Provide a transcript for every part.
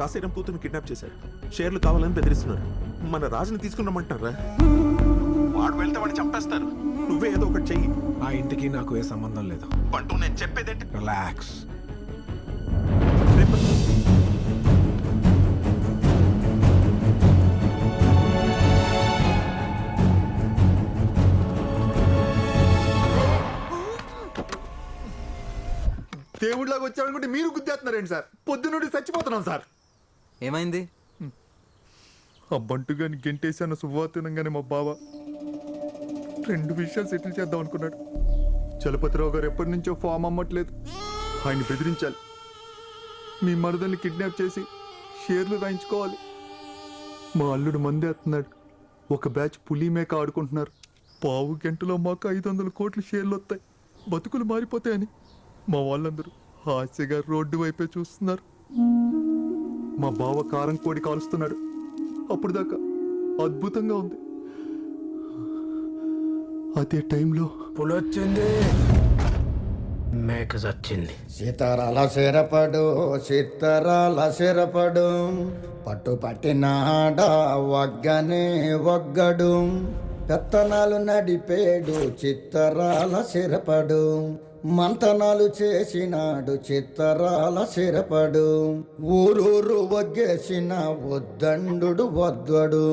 కాసేరం కూతురు కిడ్నాప్ చేశారు. షేర్లు కావాలని బెదిరిస్తున్నారు. మన రాజుని తీసుకున్నామంటారా వాడు వెళ్తే వాడిని చంపేస్తారు. నువ్వే ఏదో ఒకటి చెయ్యి. ఆ ఇంటికి నాకు ఏ సంబంధం లేదు. బంటూ నేను చెప్పేదేంటి? రిలాక్స్ దేవుడిలాగా వచ్చాడనుకుంటే మీరు గుద్దేస్తున్నారేంటి సార్? పొద్దునుండి చచ్చిపోతున్నాం సార్. ఏమైంది? ఆ బంటుగాని గెంటేశాను శుభవార్తనంగానే మా బావ. రెండు విషయాలు సెటిల్ చేద్దాం అనుకున్నాడు. చలపతిరావు గారు ఎప్పటి నుంచో ఫామ్ అమ్మట్లేదు. ఆయన బెదిరించాలి. మీ మరదల్ని కిడ్నాప్ చేసి షేర్లు రాయించుకోవాలి. మా అల్లుడు మందేస్తున్నాడు ఒక బ్యాచ్ పులి మేక ఆడుకుంటున్నారు. పావు గంటలో మాకు ఐదు వందల కోట్ల షేర్లు వస్తాయి. బతుకులు మారిపోతాయని మా వాళ్ళందరూ హాస్యగా రోడ్డు వైపే చూస్తున్నారు. మా బావ కారం కోడి కాలుస్తున్నాడు. అప్పుడు దాకా అద్భుతంగా ఉంది. అదే టైంలో పులొచ్చింది. మేక చచ్చింది. సీతారాల సిరపడు సీతారాల సిరపడు పట్టు పట్టినాడ వగ్గనే వగ్గడు. పెత్తనాలు నడిపేడు చిత్తరాల సిరపడు మంతనాలు చేసినాడు చిత్తరాల సిరపడు. ఊరూరు వగ్గేసిన వద్దండు వద్దడు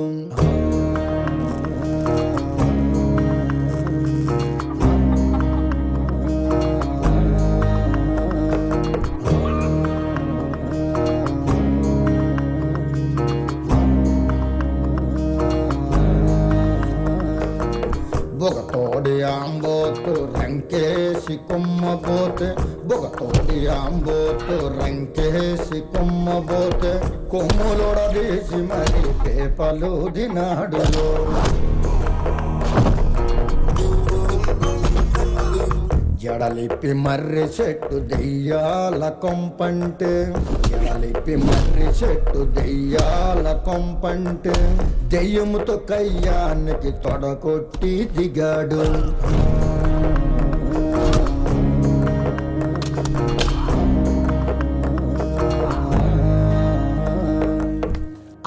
తోడి ఆంబోతు రంకేసి కుమ్మబోతే కొమ్మబోతే బొగతోడి ఆంబోతు రంకేసి కుమ్మబోతే కొమ్ములొడదీసి మరి పేపలు దినాడులో జడలిప్పి మర్రి చెట్టు దెయ్యాల కొంపంటే కలిపి మర్రి చెట్టు దెయ్యాల కొంపంటే. దెయ్యముతో కయ్యానికి తొడకొట్టి దిగాడు.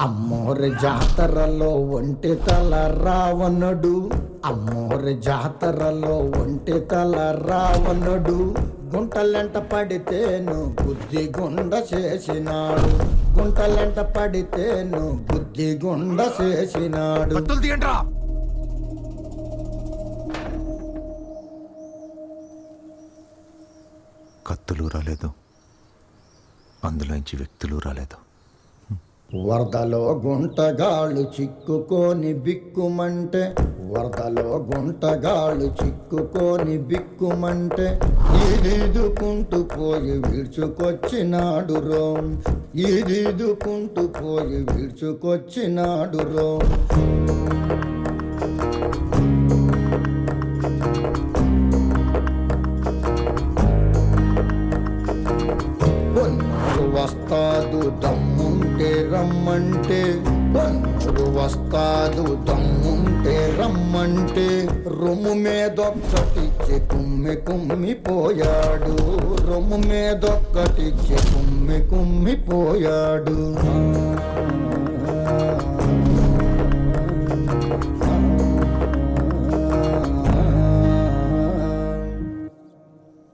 అమ్మోరి జాతరలో ఒంటి తల రావణుడు. అమ్మోరి జాతరలో ఒంటి తల రావణుడు. గుంటలెంట పడితేను బుద్ధి గుండ చేసినాడు. గుంటలెంట పడితేను బుద్ధి గుండ చేసినాడు. కత్తులు రాలేదు. అందులోంచి వ్యక్తులు రాలేదు. వరదలో గుంటగాళ్ళు చిక్కుకొని బిక్కుమంటే వరదలో గుంటగాళ్ళు చిక్కుకొని బిక్కుమంటే ఈదుకుంటూ పోయి విడుచుకొచ్చినాడు రోం ఈదుకుంటూ పోయి విడుచుకొచ్చినాడు రోం వస్తాదు దమ్ముంటే రమ్మంటే బంధువు వస్తాదు దమ్ముంటే రమ్మంటే రొమ్ము మీదొక్కటి కుమ్మి కుమ్మిపోయాడు. రొమ్ము మీదొక్కటి కుమ్మి కుమ్మిపోయాడు.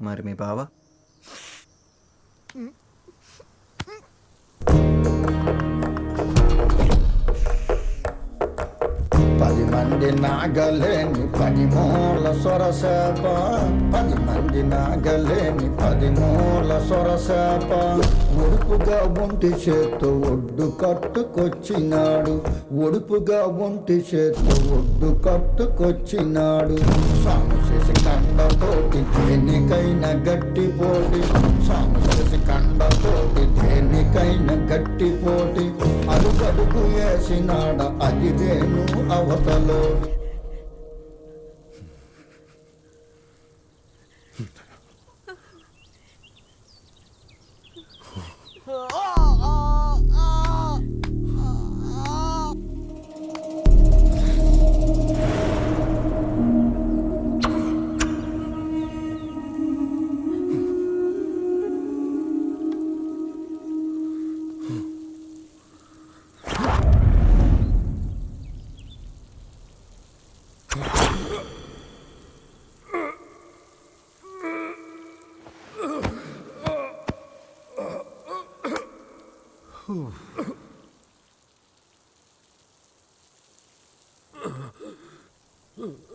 మరి మీ బావా? పది మంది నాగలేని పది మూల సొరసేప పది మంది నాగలేని పది మూల సొరసేప ఒడుపుగా ఒంటి చేత్తో ఒడ్డు కట్టుకొచ్చినాడు. ఒడుపుగా ఒంటి చేత్తో ఒడ్డు కట్టుకొచ్చినాడు. స్వామి కండతోటి దేనికైనా గట్టి పోటీ. సాము చేసి కండతోటి దేనికైనా గట్టి పోటీ. అడుగడుగు వేసినాడ అది రేణు అవతలో.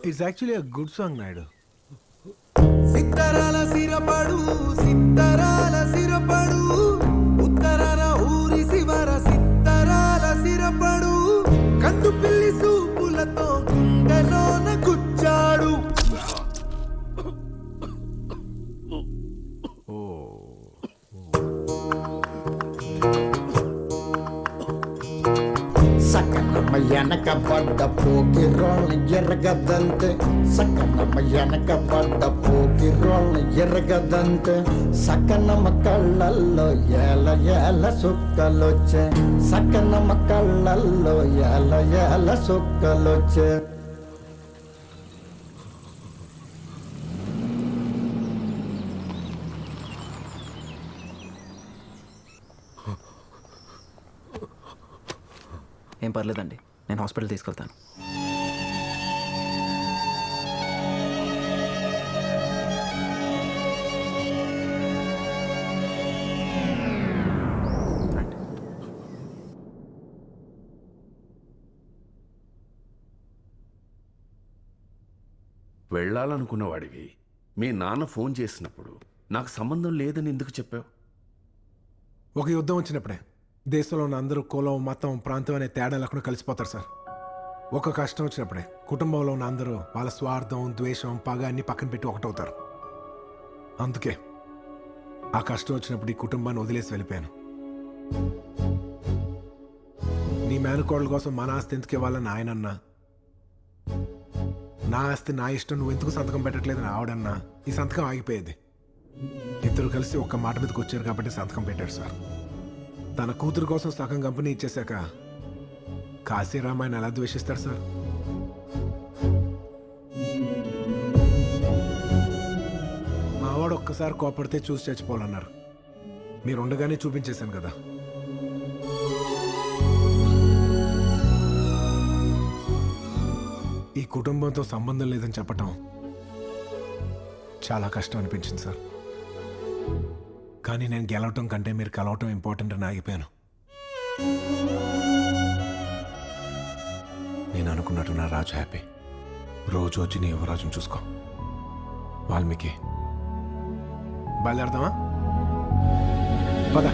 It's actually a good song Naidu సిత్తరాల సిరపడు సిత్తరాల సకనమ్మ వెనక పడ్డ పోకి రోళ్ళని ఎరగదంతే సకనమ్మ వెనక పడ్డ పోకి రోళ్ళని ఎరగదంతే సకనమ్మ కళ్ళల్లో ఏల ఏల సుక్కలొచ్చే సకనమ్మ కళ్ళల్లో ఏల ఏల సుక్కలొచ్చే. ఏం పర్లేదండి. నేను హాస్పిటల్ తీసుకెళ్తాను. వెళ్ళాలనుకున్నవాడివి. మీ నాన్న ఫోన్ చేసినప్పుడు నాకు సంబంధం లేదని ఎందుకు చెప్పావు? ఒక యుద్ధం వచ్చినప్పుడే. దేశంలో ఉన్న అందరూ కులం మతం ప్రాంతం అనే తేడా లేకుండా కలిసిపోతారు సార్. ఒక కష్టం వచ్చినప్పుడే కుటుంబంలో ఉన్న అందరూ వాళ్ళ స్వార్థం ద్వేషం పగ అన్ని పక్కన పెట్టి ఒకటవుతారు. అందుకే ఆ కష్టం వచ్చినప్పుడు ఈ కుటుంబాన్ని వదిలేసి వెళ్ళిపోయాను. నీ మేనకోడల కోసం మన ఆస్తి ఎందుకు ఇవ్వాలని ఆయన అన్నా నా ఆస్తి నా ఇష్టం నువ్వు ఎందుకు సంతకం పెట్టట్లేదని ఆవిడన్నా ఈ సంతకం ఆగిపోయేది. ఇద్దరు కలిసి ఒక్క మాట మీదకి వచ్చారు కాబట్టి సంతకం పెట్టాడు సార్. తన కూతురు కోసం సగం కంపెనీ ఇచ్చేశాక కాశీరామాయణ ఎలా ద్వేషిస్తాడు సార్? మావాడు ఒక్కసారి కోపడితే చూసి చచ్చిపోవాలన్నారు. మీరు ఉండగానే చూపించేశాను కదా. ఈ కుటుంబంతో సంబంధం లేదని చెప్పటం చాలా కష్టం అనిపించింది సార్. కానీ నేను గెలవటం కంటే మీరు కలవటం ఇంపార్టెంట్ అని ఆగిపోయాను. నేను అనుకున్నట్టు నా రాజు హ్యాపీ రోజు వచ్చి నీ యువరాజుని చూసుకో. వాల్మీకి. బయలుదేరదామా? పద.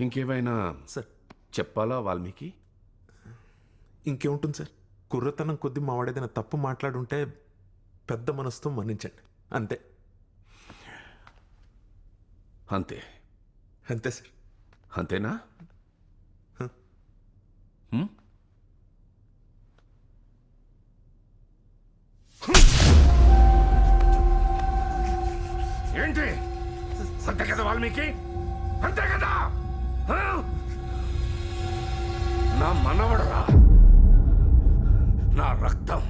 ఇంకేమైనా సార్. చెప్పాలా వాల్మీకి? ఇంకేముంటుంది సార్? కుర్రతనం కొద్ది మావాడేదైనా తప్పు మాట్లాడుంటే పెద్ద మనసుతో మన్నించండి. అంతే. అంతే అంతే సార్ అంతేనా? ఏంటి? అంతే కదా వాల్మీకి? అంతే కదా? నా మనవడరా నా రక్తం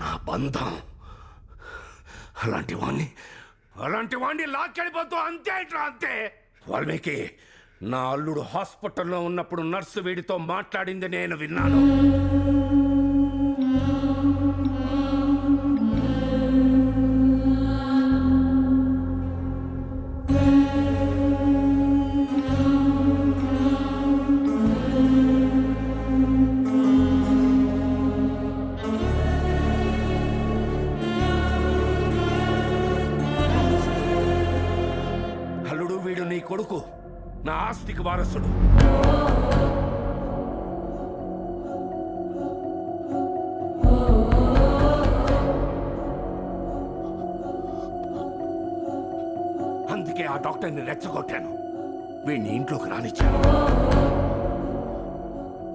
నా బంధం అలాంటి వాణ్ణి అలాంటి వాడిని లాక్కెళ్ళిపోతూ అంతే ఇట్లా అంతే? వాల్మీకి నా అల్లుడు హాస్పిటల్లో ఉన్నప్పుడు నర్సు వీడితో మాట్లాడింది నేను విన్నాను. వీడు నీ కొడుకు. నా ఆస్తికి వారసుడు. అందుకే ఆ డాక్టర్ని రెచ్చగొట్టాను. వీడిని ఇంట్లోకి రానిచ్చాను.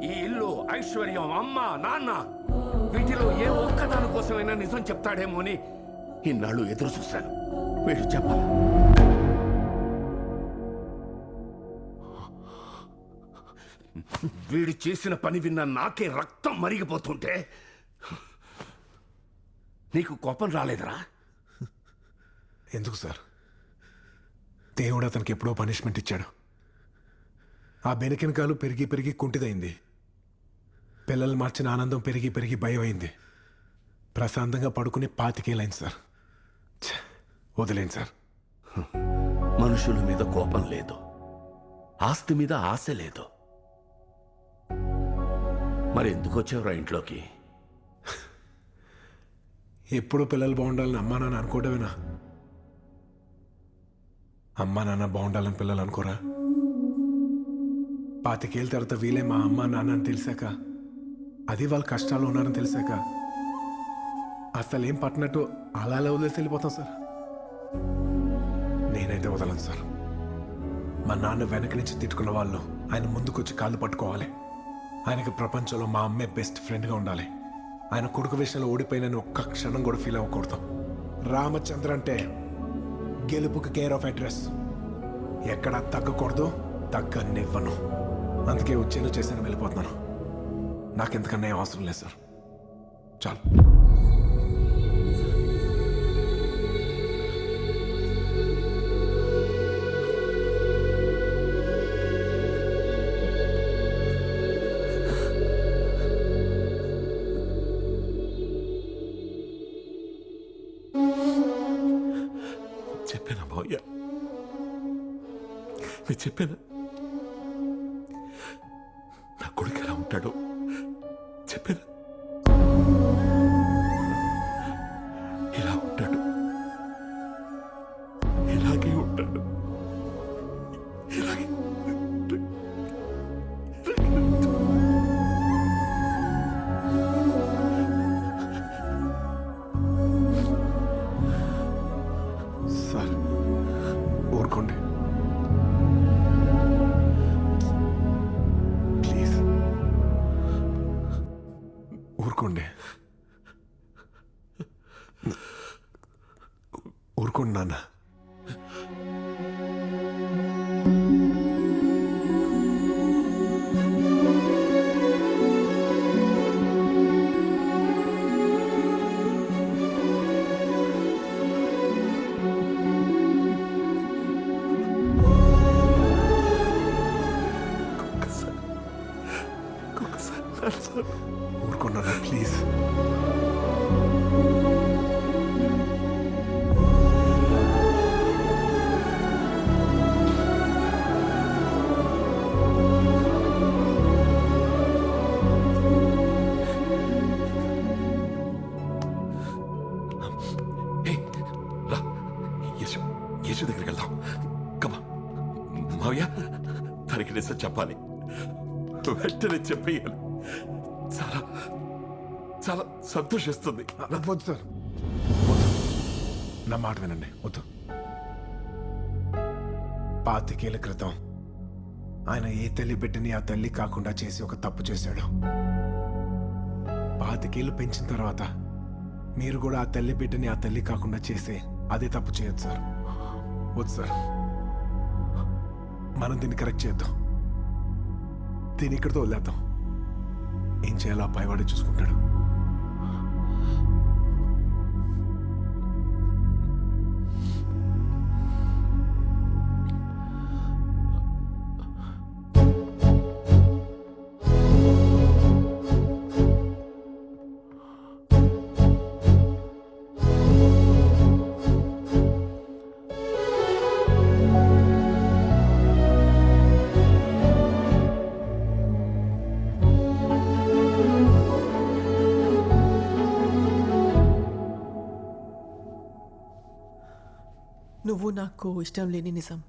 ఈ ఇల్లు ఐశ్వర్యం అమ్మ నాన్న వీటిలో ఏ ఒక్కదాని కోసమైనా నిజం చెప్తాడేమో అని ఇన్నాళ్ళు ఎదురు చూశాను. వీడు చెప్పాలి? వీడు చేసిన పని విన్న నాకే రక్తం మరిగిపోతుంటే నీకు కోపం రాలేదరా. ఎందుకు సార్? దేవుడు అతనికి ఎప్పుడో పనిష్మెంట్ ఇచ్చాడు. ఆ బెనకెనకాలు పెరిగి పెరిగి కుంటిదైంది. పిల్లలు మార్చిన ఆనందం పెరిగి పెరిగి భయం అయింది ప్రశాంతంగా పడుకుని పాతికేలైంది సార్. వదిలేండి సార్. మనుషుల మీద కోపం లేదు. ఆస్తి మీద ఆశ లేదు. మరి ఎందుకు వచ్చావురా ఇంట్లోకి? ఎప్పుడు పిల్లలు బాగుండాలని అమ్మా నాన్న అనుకోవడమేనా అమ్మా నాన్న బాగుండాలని పిల్లలు అనుకోరా? పాతికేళ్ళ తర్వాత వీలే మా అమ్మ నాన్న అని తెలిసాక అది వాళ్ళ కష్టాలు ఉన్నారని తెలిసాక అసలు ఏం పట్టినట్టు అలా అలా వదిలేసి వెళ్ళిపోతాం సార్. నేనైతే వదలను సార్. మా నాన్న వెనక నుంచి తిట్టుకున్న వాళ్ళు ఆయన ముందుకొచ్చి కాళ్ళు పట్టుకోవాలి. ఆయనకి ప్రపంచంలో మా అమ్మే బెస్ట్ ఫ్రెండ్గా ఉండాలి. ఆయన కొడుకు విషయంలో ఓడిపోయినని ఒక్క క్షణం కూడా ఫీల్ అవ్వకూడదు. రామచంద్ర అంటే గెలుపుకి కేర్ ఆఫ్ అడ్రస్ ఎక్కడ తగ్గకూడదు తగ్గనివ్వను. అందుకే వచ్చేను చేసాను వెళ్ళిపోతున్నాను. నాకెంతకన్నా ఏం అవసరం లేదు సార్ చాలు. చెప్పాను నా కొడుకు ఎలా ఉంటాడో చెప్పాను ఊరుకోండి నాన్న వెంటనే చెప్పేయాలి చాలా చాలా సంతోషిస్తుంది. వద్దు సార్. నా మాట వినండి. వద్దు. పాతికేళ్ళ క్రితం ఆయన ఏ తల్లి బిడ్డని ఆ తల్లి కాకుండా చేసి ఒక తప్పు చేశాడు. పాతికేళ్ళు పెంచిన తర్వాత మీరు కూడా ఆ తల్లి బిడ్డని ఆ తల్లి కాకుండా చేసి అదే తప్పు చేయొద్దు సార్. వద్దు సార్. మనం దీన్ని కరెక్ట్ చేద్దాం. దీన్ని ఇక్కడితో వదిలేద్దాం. ఏం చేయాలో ఆ పైవాడే చూసుకుంటాడు. నువ్వు నాకు ఇష్టం లేని నిజం.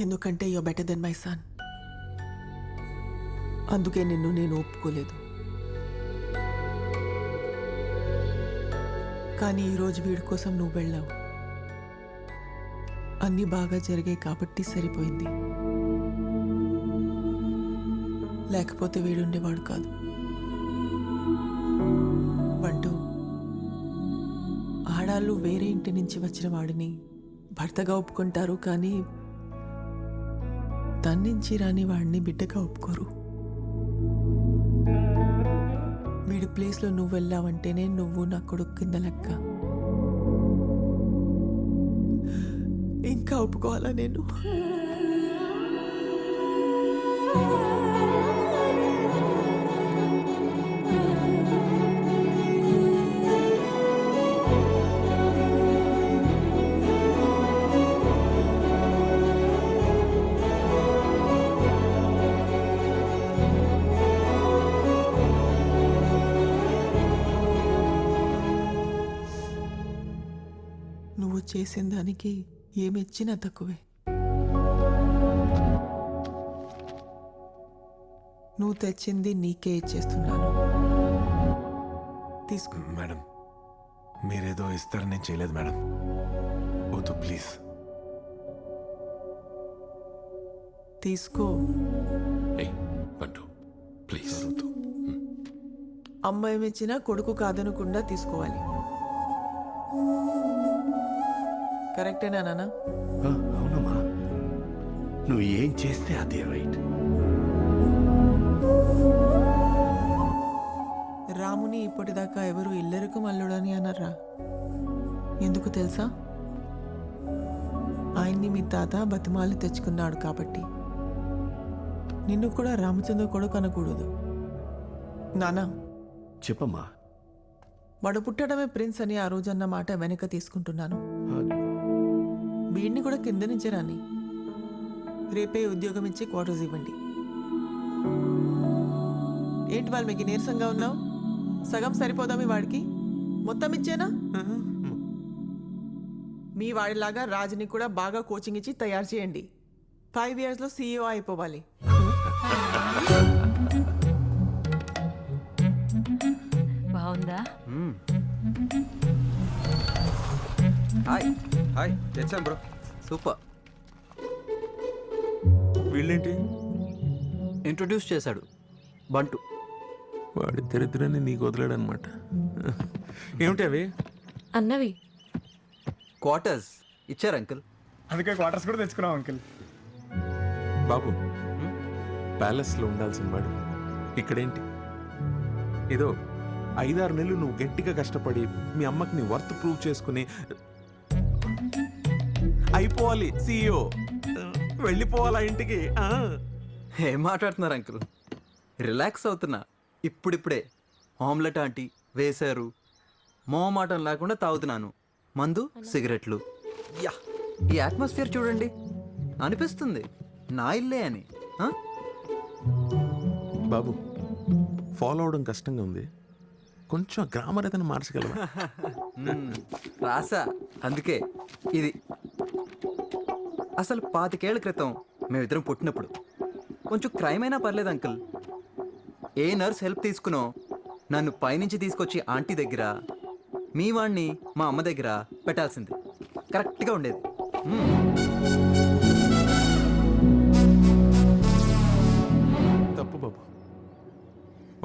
ఎందుకంటే యో బెటర్ దెన్ మై సన్ అందుకే నిన్ను నేను ఒప్పుకోలేదు. కానీ ఈరోజు వీడి కోసం నువ్వు వెళ్ళావు. అన్నీ బాగా జరిగాయి కాబట్టి సరిపోయింది. లేకపోతే వీడుండేవాడు కాదు. ఆడాళ్ళు వేరే ఇంటి నుంచి వచ్చిన వాడిని భర్తగా ఒప్పుకుంటారు కానీ తన్నించి రాని వాడిని బిడ్డగా ఒప్పుకోరు. వీడి ప్లేస్లో నువ్వు వెళ్ళావంటేనే నువ్వు నా కొడుకు కింద లెక్క. ఇంకా ఒప్పుకోవాలా నేను? చేసిన దానికి ఏమిచ్చినా తక్కువే. నువ్వు తెచ్చింది నీకే ఇచ్చేస్తున్నాను. తీసుకో. మేడం మీరేదో ఇస్తారని నేను చేయలేదు మేడం. వద్దు ప్లీజ్. తీసుకో. ప్లీజ్. అమ్మ ఏమిచ్చినా కొడుకు కాదనకుండా తీసుకోవాలి. కరెక్టేనా నాన్న. ఆ, అవునమ్మా. నువ్వు ఏం చేస్తే అదే రైట్. రాముని ఇప్పటిదాకా ఎవరు ఇల్లరికి మల్లుడని అన్నారా? ఎందుకు తెలుసా? ఆయన్ని మీ తాత బతిమాలి తెచ్చుకున్నాడు కాబట్టి. నిన్ను కూడా రామచంద్ర కొడుకు అనకూడదు నానా చెప్పమ్మా. వాడు పుట్టడమే ప్రిన్స్ అని ఆ రోజు అన్న మాట వెనక తీసుకుంటున్నాను. ఆ, వీడిని కూడా కింద నుంచే రాని. రేపే ఉద్యోగం ఇచ్చి క్వార్టర్స్ ఇవ్వండి. ఏంటి వాళ్ళు మీకు నీరసంగా ఉన్నావు? సగం సరిపోదా మీ వాడికి? మొత్తం ఇచ్చేనా? మీ వాడిలాగా రాజుని కూడా బాగా కోచింగ్ ఇచ్చి తయారు చేయండి. ఫైవ్ ఇయర్స్లో సీఈఓ అయిపోవాలి. బాగుందా? హాయ్. హాయ్ తెచ్చాం బ్రో. సూపర్. వీళ్ళేంటి? ఇంట్రొడ్యూస్ చేశాడు బంటు. వాడి దరిద్రాన్ని నీకు వదిలాడు అనమాట ఏమిటి అవి? అన్నవి. క్వార్టర్స్ ఇచ్చారు అంకుల్. అందుకే క్వార్టర్స్ కూడా తెచ్చుకున్నాం అంకిల్. బాబు ప్యాలెస్లో ఉండాల్సిన వాడు. ఇక్కడేంటి? ఏదో ఐదారు నెలలు నువ్వు గట్టిగా కష్టపడి మీ అమ్మకి నీ వర్త్ ప్రూవ్ చేసుకుని అయిపోవాలి సీఈఓ వెళ్ళిపోవాలా ఇంటికి ఆ. ఏం మాట్లాడుతున్నారు అంకుల్? రిలాక్స్ అవుతున్నా. ఇప్పుడిప్పుడే. ఆమ్లెట్ ఆంటీ వేశారు. మోమాటం లేకుండా తాగుతున్నాను. మందు సిగరెట్లు. యా ఈ అట్మాస్ఫియర్ చూడండి. అనిపిస్తుంది. నా ఇల్లే అని? బాబు ఫాలో అవడం కష్టంగా ఉంది. కొంచెం గ్రామర్ ఏదైనా మార్చగలవా? మ్మ్. రాసా. అందుకే. ఇది అసలు పాతికేళ్ళ క్రితం మేమిద్దరం పుట్టినప్పుడు. కొంచెం క్రైమ్ అయినా పర్లేదు అంకుల్. ఏ నర్స్ హెల్ప్ తీసుకునో నన్ను పైనుంచి తీసుకొచ్చి ఆంటీ దగ్గర మీ వాణ్ణి మా అమ్మ దగ్గర పెట్టాల్సింది. కరెక్ట్గా ఉండేది. తప్పు బాబు.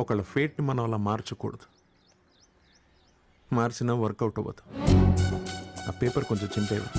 ఒకళ్ళ ఫేట్ని మనం అలా మార్చకూడదు. మార్చినా వర్కౌట్ అవ్వదు. ఆ పేపర్ కొంచెం చింపేవి